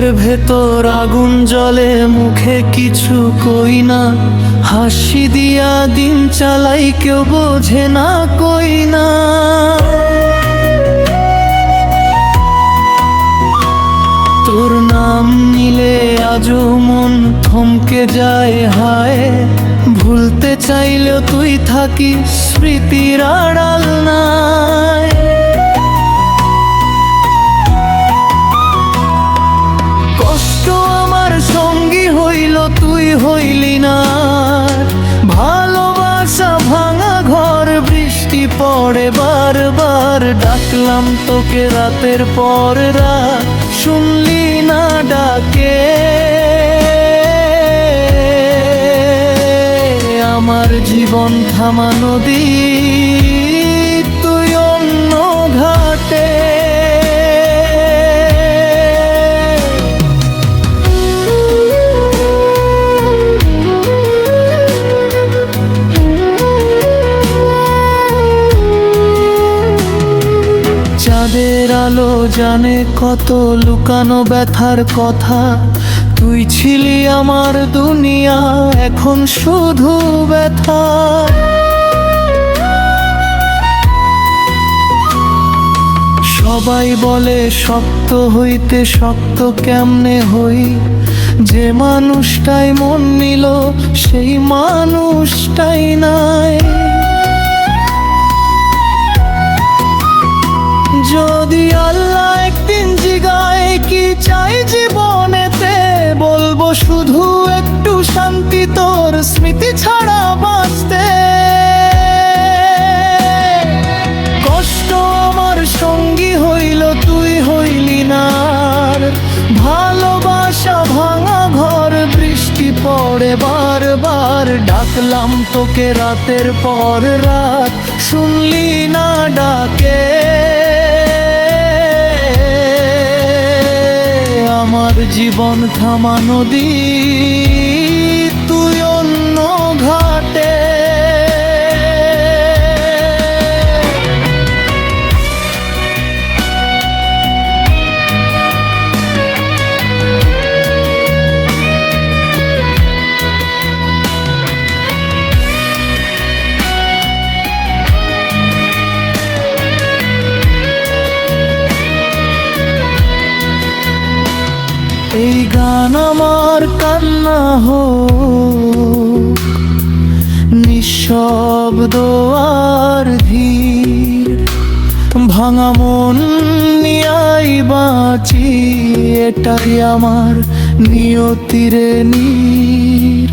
ভেতর আগুন জলে মুখে কিছু কই না। হাসি দিয়া দিন চালাই কেউ বোঝে না কই না। তোর নাম নিলে আজও মন থমকে যায় হায়। ভুলতে চাইলেও তুই থাকিস স্মৃতির আড়াল নাই হইলি না। ভালোবাসা ভাঙা ঘর, বৃষ্টি পড়ে বারবার। ডাকলাম তোকে রাতের পর রাত। শুনলি না ডাকে। আমার জীবন থামা নদী চাঁদের আলো জানে কত লুকানো ব্যথার কথা। তুই ছিলি আমার দুনিয়া, এখন শুধু ব্যথা। সবাই বলে, শক্ত হইতে শক্ত কেমনে হই? যে মানুষটাই মন নিল, সেই মানুষটাই নাই পড়ে বারবার ডাকলাম তোকে রাতের পর রাত। শুনলি না ডাকে। আমার জীবন থামানো নদী এই গান আমার কান্না হো নিঃশব্দ আর ধীর। ভাঙা মন নিয়াই বাঁচি, এটাই আমার নিয়তিরে নীর।